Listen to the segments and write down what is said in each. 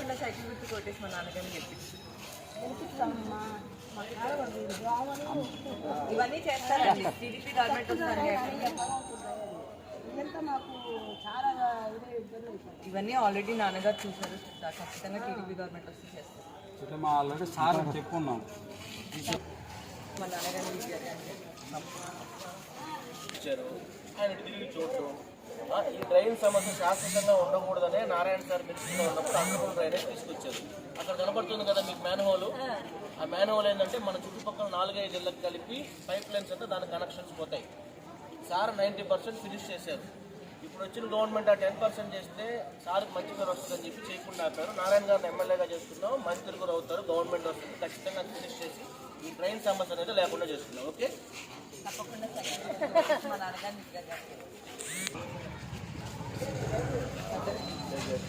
కొట్టేసి మా నాన్నగారిని చెప్పింది. వినిపిస్తామమ్మా మా ఆడవాళ్ళు దోమలు ఇవన్నీ చేస్తారండి. టీడీపీ గవర్నమెంట్ ఉందండి ఇవన్నీ ఆల్రెడీ నాన్నగారు చూసారు ఖచ్చితంగా టీడీపీ గవర్నమెంట్ వస్తే చేస్తారు. ఆల్రెడీ సార్ చెప్పుకున్నాం. మా నాన్నగారిని ఇచ్చారు. ఆయన తిరిగి చూడటం. ఈ డ్రైన్ సమస్య శాశ్వతంగా ఉండకూడదనే నారాయణ సార్ మినిస్టర్గా ఉన్నప్పుడు అండర్గ్రౌండ్ డ్రైనేజ్ తీసుకొచ్చారు. అక్కడ కనపడుతుంది కదా మీకు మ్యాన్ హోల్ ఆ మ్యాన్ హోల్ ఏంటంటే మన చుట్టుపక్కల నాలుగైదు ఇళ్ళకి కలిపి పైప్ లైన్స్ అంతా దాని కనెక్షన్స్ పోతాయి. సార్ నైంటీ పర్సెంట్ ఫినిష్ చేశారు. ఇప్పుడు వచ్చిన గవర్నమెంట్ ఆ టెన్ పర్సెంట్ చేస్తే సార్కి మంచి పేరు వస్తుందని చెప్పి చేయకుండా ఆపారు. నారాయణ గారిని ఎమ్మెల్యేగా చేస్తున్నాం మంత్రి కూడా అవుతారు. గవర్నమెంట్ వస్తుంది. ఖచ్చితంగా ఫినిష్ చేసి ఈ ట్రైన్ సమస్య అనేది లేకుండా చేస్తున్నాం ఓకే? తప్పకుండా మా నాన్నగారిని విజయాన్ని ఖచ్చితంగా ఓకే అందరూ కూడా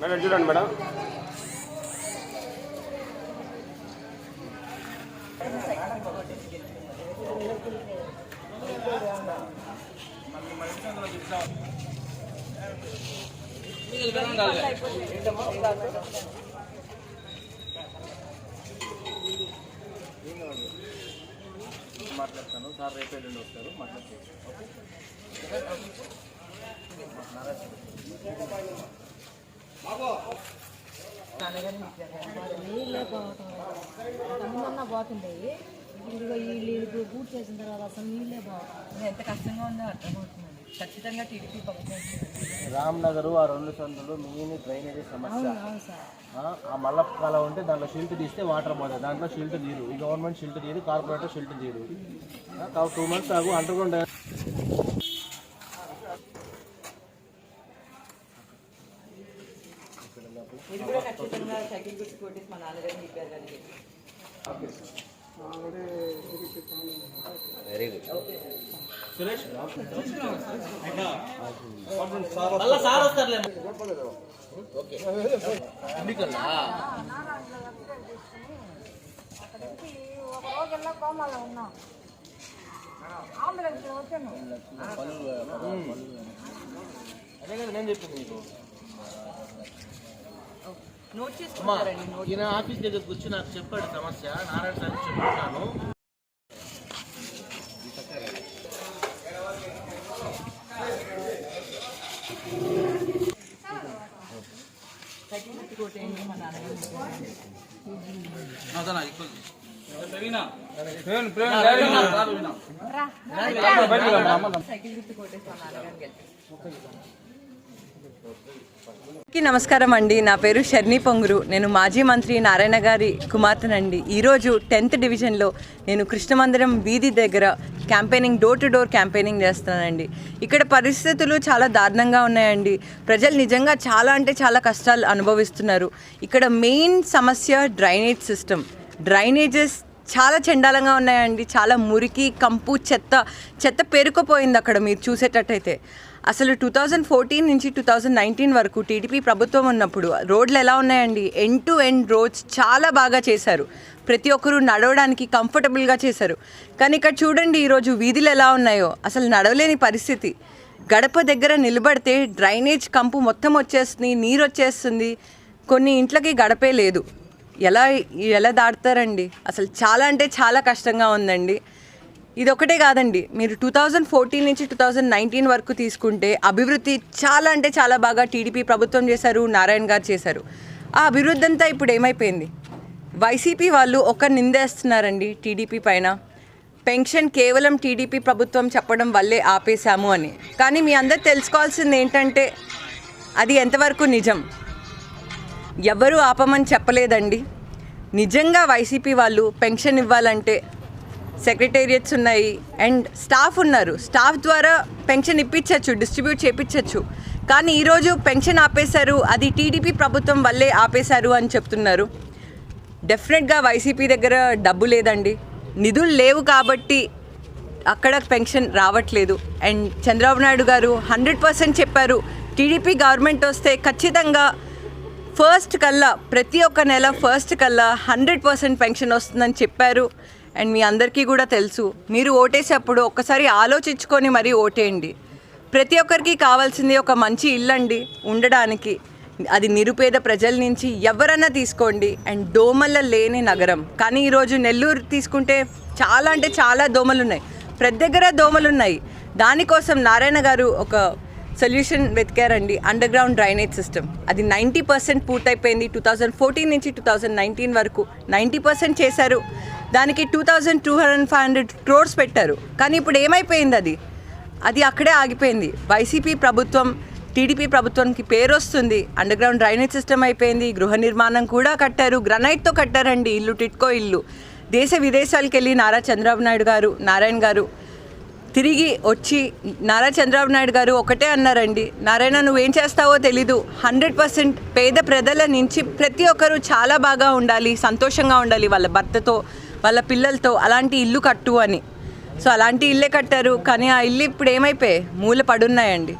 మేడం చూడండి మేడం. మాట్లాడతాను సార్ రేపు ఎల్లుండి వస్తారు మాట్లాడతాను ఓకే నీళ్ళే పోవటం పోతుండేవి ఇదిగో వీళ్ళు ఇది పూర్తి చేసిన తర్వాత అసలు నీళ్ళే పోవటం ఎంత కష్టంగా ఉందో అర్థమవుతుందండి ఖచ్చితంగా టీడీపీ. రామ్నగర్ ఆ రెండు సందులు మెయిన్ డ్రైనేజీ సమస్య. ఆ, మల్లప్ప ఉంటే దాంట్లో షిల్ట్ తీస్తే వాటర్ పోతుంది దాంట్లో షిల్ట్ తీరు. ఈ గవర్నమెంట్ షిల్ట్ తీరు కార్పొరేటర్ షిల్ట్ తీరు. టూ మంత్స్ ఆగు అండర్ గ్రౌండ్ మీరు కూడా ఖచ్చితంగా సైకిల్ గుర్తు కొట్టేసి మా నాన్నగారిని విజయాన్ని చెప్పి సురేష్ మళ్ళా సార్ వస్తారులే ఓకే ఎందుకన్నా అక్కడికి ఒక రోజు వెళ్ళా కోమాలో ఉన్నాం ఆంబులెన్స్ వచ్చాను అదే కదా నేను చెప్పింది నీకు నోట్ అమ్మా చేసుకుంటారండి నోట్ ఈయన ఆఫీస్ దగ్గర కూర్చొని నాకు చెప్పాడు సమస్య. నారాయణ సార్ చెప్తున్నాను. సైకిల్ గుర్తు కొట్టేయండి నమస్కారం అండి. నా పేరు షర్ణి పొంగురు. నేను మాజీ మంత్రి నారాయణ గారి కుమార్తెనండి. ఈరోజు టెన్త్ డివిజన్లో నేను కృష్ణమందిరం వీధి దగ్గర campaigning door to door campaigning చేస్తానండి. ఇక్కడ పరిస్థితులు చాలా దారుణంగా ఉన్నాయండి. ప్రజలు నిజంగా చాలా అంటే చాలా కష్టాలు అనుభవిస్తున్నారు. ఇక్కడ మెయిన్ సమస్య డ్రైనేజ్ సిస్టమ్. డ్రైనేజెస్ చాలా చండాలంగా ఉన్నాయండి. చాలా మురికి కంపు చెత్త చెత్త పేరుకుపోయింది అక్కడ మీరు చూసేటట్టయితే. అసలు టూ థౌజండ్ ఫోర్టీన్ నుంచి టూ థౌజండ్ నైన్టీన్ వరకు టీడీపీ ప్రభుత్వం ఉన్నప్పుడు రోడ్లు ఎలా ఉన్నాయండి? ఎండ్ టు ఎండ్ రోడ్స్ చాలా బాగా చేశారు. ప్రతి ఒక్కరూ నడవడానికి కంఫర్టబుల్గా చేశారు. కానీ ఇక్కడ చూడండి ఈరోజు వీధులు ఎలా ఉన్నాయో. అసలు నడవలేని పరిస్థితి. గడప దగ్గర నిలబడితే డ్రైనేజ్ కంపు మొత్తం వచ్చేస్తుంది నీరు వచ్చేస్తుంది. కొన్ని ఇంట్లకి గడపే లేదు. ఎలా ఎలా దాటుతారండి? అసలు చాలా అంటే చాలా కష్టంగా ఉందండి. ఇది ఒకటే కాదండి. మీరు టూ థౌజండ్ ఫోర్టీన్ నుంచి టూ థౌజండ్ నైన్టీన్ వరకు తీసుకుంటే అభివృద్ధి చాలా అంటే చాలా బాగా టీడీపీ ప్రభుత్వం చేశారు నారాయణ గారు చేశారు. ఆ అభివృద్ధి అంతా ఇప్పుడు ఏమైపోయింది? వైసీపీ వాళ్ళు ఒక నిందేస్తున్నారండి టీడీపీ పైన. పెన్షన్ కేవలం టీడీపీ ప్రభుత్వం చెప్పడం వల్లే ఆపేశాము అని. కానీ మీ అందరు తెలుసుకోవాల్సింది ఏంటంటే అది ఎంతవరకు నిజం? ఎవరు ఆపమని చెప్పలేదండి. నిజంగా వైసీపీ వాళ్ళు పెన్షన్ ఇవ్వాలంటే సెక్రటేరియట్స్ ఉన్నాయి అండ్ స్టాఫ్ ఉన్నారు. స్టాఫ్ ద్వారా పెన్షన్ ఇప్పించవచ్చు డిస్ట్రిబ్యూట్ చేయించవచ్చు కానీ ఈరోజు పెన్షన్ ఆపేశారు అది టీడీపీ ప్రభుత్వం వల్లే ఆపేశారు అని చెప్తున్నారు. డెఫినెట్గా వైసీపీ దగ్గర డబ్బు లేదండి. నిధులు లేవు కాబట్టి అక్కడ పెన్షన్ రావట్లేదు. And Chandrababu Naidu garu hundred percent చెప్పారు టీడీపీ గవర్నమెంట్ వస్తే ఖచ్చితంగా ఫస్ట్ కల్లా ప్రతి ఒక్క నెల ఫస్ట్ కల్లా హండ్రెడ్ పర్సెంట్ పెన్షన్ వస్తుందని చెప్పారు. అండ్ మీ అందరికీ కూడా తెలుసు మీరు ఓటేసేటప్పుడు ఒక్కసారి ఆలోచించుకొని మరీ ఓటేయండి. ప్రతి ఒక్కరికి కావాల్సింది ఒక మంచి ఇల్లు అండి ఉండడానికి. అది నిరుపేద ప్రజల నుంచి ఎవరన్నా తీసుకోండి. అండ్ దోమల లేని నగరం. కానీ ఈరోజు నెల్లూరు తీసుకుంటే చాలా అంటే చాలా దోమలు ఉన్నాయి ప్రతి దగ్గర దోమలు ఉన్నాయి దానికోసం నారాయణ గారు ఒక సొల్యూషన్ వెతికారండి అండర్ గ్రౌండ్ డ్రైనేజ్ సిస్టమ్ అది నైంటీ పర్సెంట్ పూర్తయిపోయింది టూ థౌజండ్ ఫోర్టీన్ నుంచి టూ థౌజండ్ నైన్టీన్ వరకు. నైంటీ పర్సెంట్ చేశారు. దానికి two thousand two hundred five hundred crores పెట్టారు. కానీ ఇప్పుడు ఏమైపోయింది అది? అది అక్కడే ఆగిపోయింది. వైసీపీ ప్రభుత్వం టీడీపీ ప్రభుత్వానికి పేరు వస్తుంది. అండర్ గ్రౌండ్ డ్రైనేజ్ సిస్టమ్ అయిపోయింది. గృహ నిర్మాణం కూడా కట్టారు. గ్రనైట్తో కట్టారండి. ఇల్లు టిట్కో ఇల్లు. దేశ విదేశాలకు వెళ్ళి నారా చంద్రబాబు నాయుడు గారు నారాయణ గారు తిరిగి వచ్చి నారా చంద్రబాబు నాయుడు గారు ఒకటే అన్నారండి. నారాయణ నువ్వేం చేస్తావో తెలీదు. హండ్రెడ్ పర్సెంట్ పేద ప్రజల నుంచి ప్రతి ఒక్కరూ చాలా బాగా ఉండాలి సంతోషంగా ఉండాలి వాళ్ళ భర్తతో వాళ్ళ పిల్లలతో. అలాంటి ఇల్లు కట్టు అని. సో అలాంటి ఇల్లే కట్టారు. కానీ ఆ ఇల్లు ఇప్పుడు ఏమైపోయాయి? మూల పడున్నాయండి.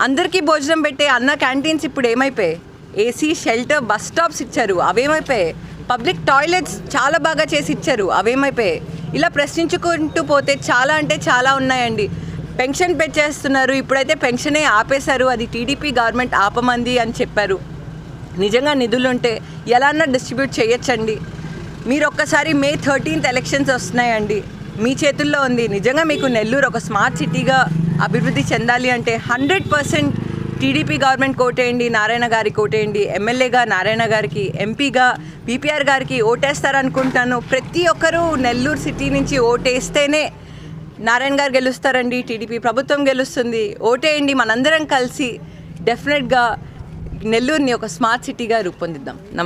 అందరికీ భోజనం పెట్టే అన్న క్యాంటీన్స్ ఇప్పుడు ఏమైపోయాయి? ఏసీ షెల్టర్ బస్ స్టాప్స్ ఇచ్చారు. అవేమైపోయాయి? పబ్లిక్ టాయిలెట్స్ చాలా బాగా చేసి ఇచ్చారు. అవేమైపోయాయి? ఇలా ప్రశ్నించుకుంటూ పోతే చాలా అంటే చాలా ఉన్నాయండి. పెన్షన్ పెంచేస్తున్నారు ఇప్పుడైతే పెన్షనే ఆపేశారు. అది టీడీపీ గవర్నమెంట్ ఆపమంది అని చెప్పారు. నిజంగా నిధులు ఉంటే డిస్ట్రిబ్యూట్ చేయొచ్చండి. మీరు ఒక్కసారి మే థర్టీన్త్ ఎలక్షన్స్ వస్తున్నాయండి. మీ చేతుల్లో ఉంది. నిజంగా మీకు నెల్లూరు ఒక స్మార్ట్ సిటీగా అభివృద్ధి చెందాలి అంటే హండ్రెడ్ పర్సెంట్ టీడీపీ గవర్నమెంట్ కోటేయండి నారాయణ గారి కోటేయండి ఎమ్మెల్యేగా నారాయణ గారికి ఎంపీగా బీపీఆర్ గారికి ఓటేస్తారనుకుంటాను. ప్రతి ఒక్కరూ నెల్లూరు సిటీ నుంచి ఓటేస్తేనే నారాయణ గారు గెలుస్తారండి టీడీపీ ప్రభుత్వం గెలుస్తుంది. ఓటేయండి మనందరం కలిసి డెఫినెట్గా నెల్లూరుని ఒక స్మార్ట్ సిటీగా రూపొందిద్దాం. నమ